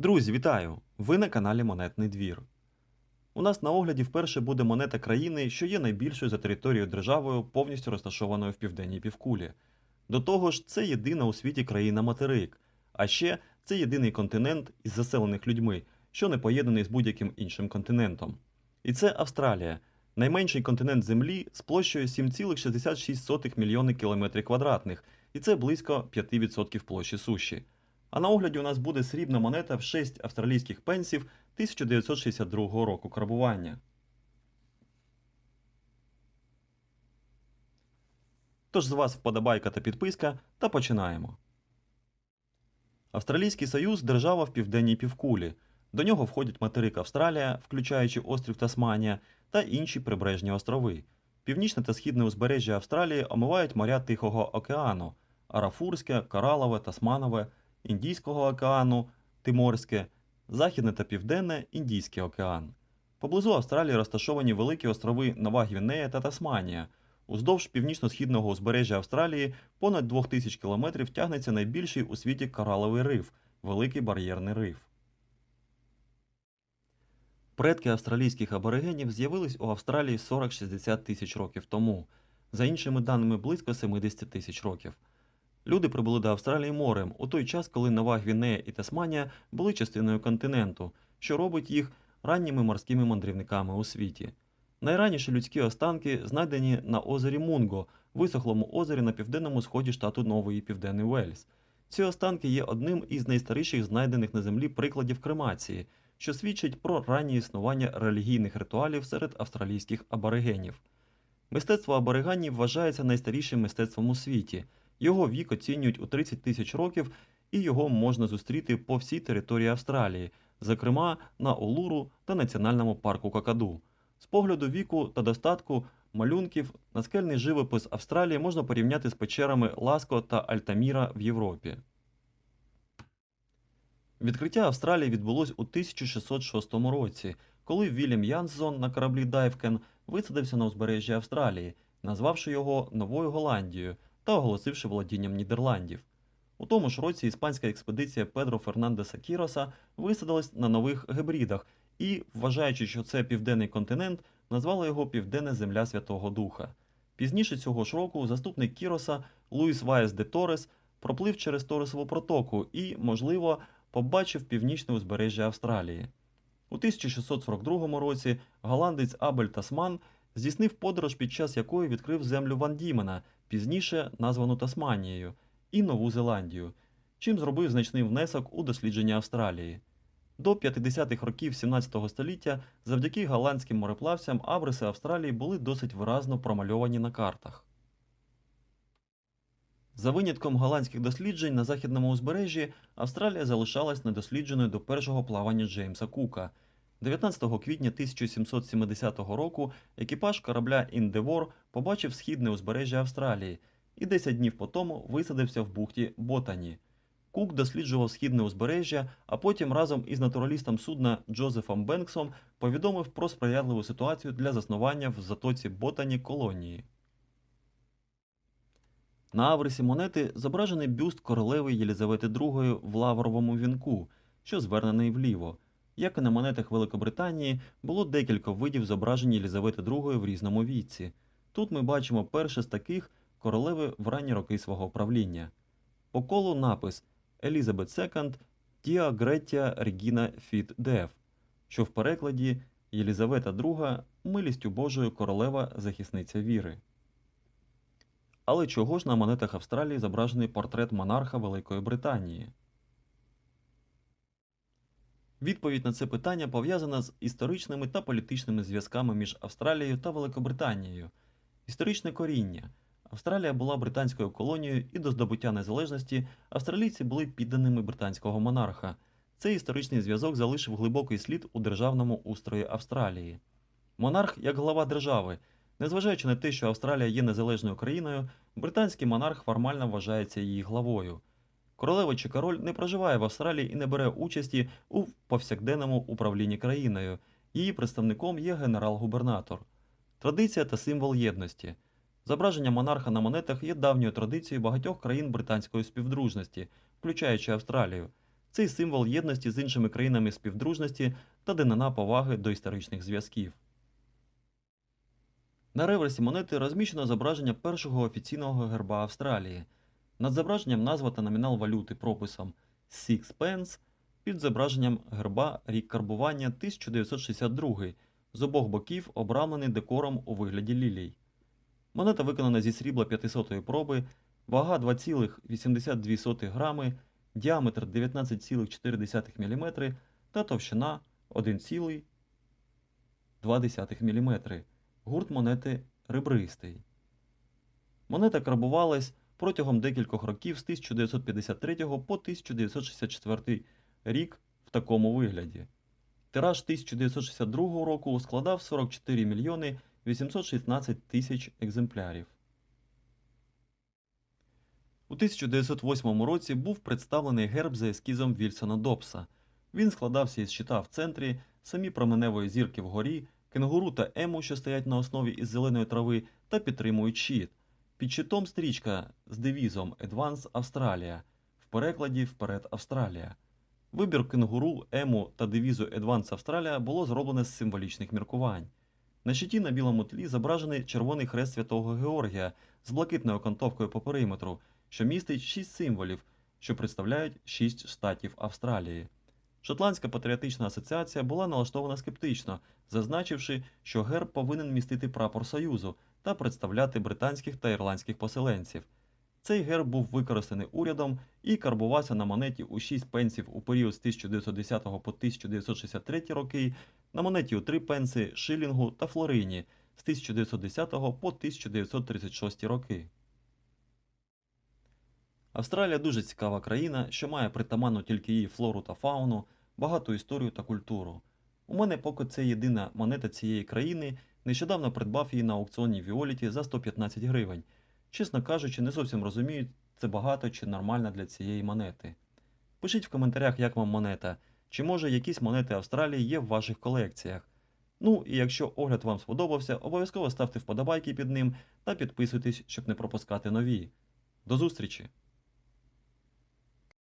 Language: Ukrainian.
Друзі, вітаю! Ви на каналі Монетний двір. У нас на огляді вперше буде монета країни, що є найбільшою за територією державою, повністю розташованою в південній півкулі. До того ж, це єдина у світі країна-материк, а ще це єдиний континент із заселених людьми, що не поєднаний з будь-яким іншим континентом. І це Австралія, найменший континент Землі з площею 7,66 мільйони кілометрів квадратних, і це близько 5% площі суші. А на огляді у нас буде срібна монета в 6 австралійських пенсів 1962 року карбування. Тож з вас вподобайка та підписка, та починаємо. Австралійський Союз держава в південній півкулі. До нього входять материк Австралія, включаючи острів Тасманія та інші прибережні острови. Північне та східне узбережжя Австралії омивають моря Тихого океану Арафурське, Коралове, Тасманове, Індійського океану, Тиморське, Західне та Південне Індійський океан. Поблизу Австралії розташовані великі острови Нова Гвінея та Тасманія. Уздовж північно-східного узбережжя Австралії понад 2000 км тягнеться найбільший у світі кораловий риф Великий бар'єрний риф. Предки австралійських аборигенів з'явились у Австралії 40-60 тисяч років тому, за іншими даними близько 70 тисяч років. Люди прибули до Австралії морем у той час, коли Нова Гвінея і Тасманія були частиною континенту, що робить їх ранніми морськими мандрівниками у світі. Найраніші людські останки знайдені на озері Мунго, висохлому озері на південному сході штату Новий Південний Уельс. Ці останки є одним із найстаріших знайдених на землі прикладів кремації, що свідчить про раннє існування релігійних ритуалів серед австралійських аборигенів. Мистецтво аборигенів вважається найстарішим мистецтвом у світі. Його вік оцінюють у 30 тисяч років, і його можна зустріти по всій території Австралії, зокрема на Улуру та Національному парку Какаду. З погляду віку та достатку малюнків наскельний живопис Австралії можна порівняти з печерами Ласко та Альтаміра в Європі. Відкриття Австралії відбулось у 1606 році, коли Вільям Янсон на кораблі Дайвкен висадився на узбережжі Австралії, назвавши його Новою Голландією та оголосивши володінням Нідерландів. У тому ж році іспанська експедиція Педро Фернандеса Кіроса висадилась на нових гебрідах і, вважаючи, що це південний континент, назвала його Південна Земля Святого Духа. Пізніше цього ж року заступник Кіроса Луїс Ваєс де Торес проплив через Торесову протоку і, можливо, побачив північне узбережжя Австралії. У 1642 році голландець Абель Тасман здійснив подорож, під час якої відкрив землю Ван Дімена, пізніше названу Тасманією, і Нову Зеландію, чим зробив значний внесок у дослідження Австралії. До 50-х років 17 століття завдяки голландським мореплавцям абриси Австралії були досить виразно промальовані на картах. За винятком голландських досліджень на західному узбережжі Австралія залишалась недослідженою до першого плавання Джеймса Кука. 19 квітня 1770 року екіпаж корабля Індевор побачив східне узбережжя Австралії і 10 днів по тому висадився в бухті Ботані. Кук досліджував східне узбережжя, а потім разом із натуралістом судна Джозефом Бенксом повідомив про сприятливу ситуацію для заснування в затоці Ботані колонії. На аврисі монети зображений бюст королеви Єлізавети II в лавровому вінку, що звернений вліво. Як і на монетах Великобританії, було декілька видів зображень Єлізавети II в різному віці. Тут ми бачимо перше з таких королеви в ранні роки свого правління. По колу напис Елізабет II Тіа Греття Регіна Фіт Дев, що в перекладі Єлізавета II милістю Божою королева захисниця віри. Але чого ж на монетах Австралії зображений портрет монарха Великої Британії? Відповідь на це питання пов'язана з історичними та політичними зв'язками між Австралією та Великобританією. Історичне коріння. Австралія була британською колонією і до здобуття незалежності австралійці були підданими британського монарха. Цей історичний зв'язок залишив глибокий слід у державному устрої Австралії. Монарх як глава держави. Незважаючи на те, що Австралія є незалежною країною, британський монарх формально вважається її главою. Королева чи король не проживає в Австралії і не бере участі у повсякденному управлінні країною. Її представником є генерал-губернатор. Традиція та символ єдності. Зображення монарха на монетах є давньою традицією багатьох країн британської співдружності, включаючи Австралію. Цей символ єдності з іншими країнами співдружності та данина поваги до історичних зв'язків. На реверсі монети розміщено зображення першого офіційного герба Австралії. Над зображенням назва та номінал валюти прописом Six Pence, під зображенням герба рік карбування 1962, з обох боків обрамлений декором у вигляді лілій. Монета виконана зі срібла 500 проби, вага 2,82 грами, діаметр 19,4 мм та товщина 1,2 мм. Гурт монети ребристий. Монета карбувалась протягом декількох років з 1953 по 1964 рік в такому вигляді. Тираж 1962 року складав 44 мільйони 816 тисяч екземплярів. У 1908 році був представлений герб за ескізом Вільсона Добса. Він складався із щита в центрі, самі променевої зірки вгорі, кенгуру та ему, що стоять на основі із зеленої трави, та підтримують щит. Під щитом стрічка з девізом Advance Австралія, в перекладі Вперед Австралія. Вибір кенгуру, ему та девізу Advance Австралія було зроблене з символічних міркувань. На щиті на білому тлі зображений червоний хрест святого Георгія з блакитною окантовкою по периметру, що містить шість символів, що представляють шість штатів Австралії. Шотландська патріотична асоціація була налаштована скептично, зазначивши, що герб повинен містити прапор Союзу та представляти британських та ірландських поселенців. Цей герб був використаний урядом і карбувався на монеті у 6 пенсів у період з 1910 по 1963 роки, на монеті у 3 пенси, шилінгу та флорині з 1910 по 1936 роки. Австралія дуже цікава країна, що має притаманну тільки її флору та фауну, багату історію та культуру. У мене поки це єдина монета цієї країни, нещодавно придбав її на аукціоні Віоліті за 115 гривень. Чесно кажучи, не зовсім розумію, це багато чи нормально для цієї монети. Пишіть в коментарях, як вам монета, чи може якісь монети Австралії є в ваших колекціях. Ну і якщо огляд вам сподобався, обов'язково ставте вподобайки під ним та підписуйтесь, щоб не пропускати нові. До зустрічі!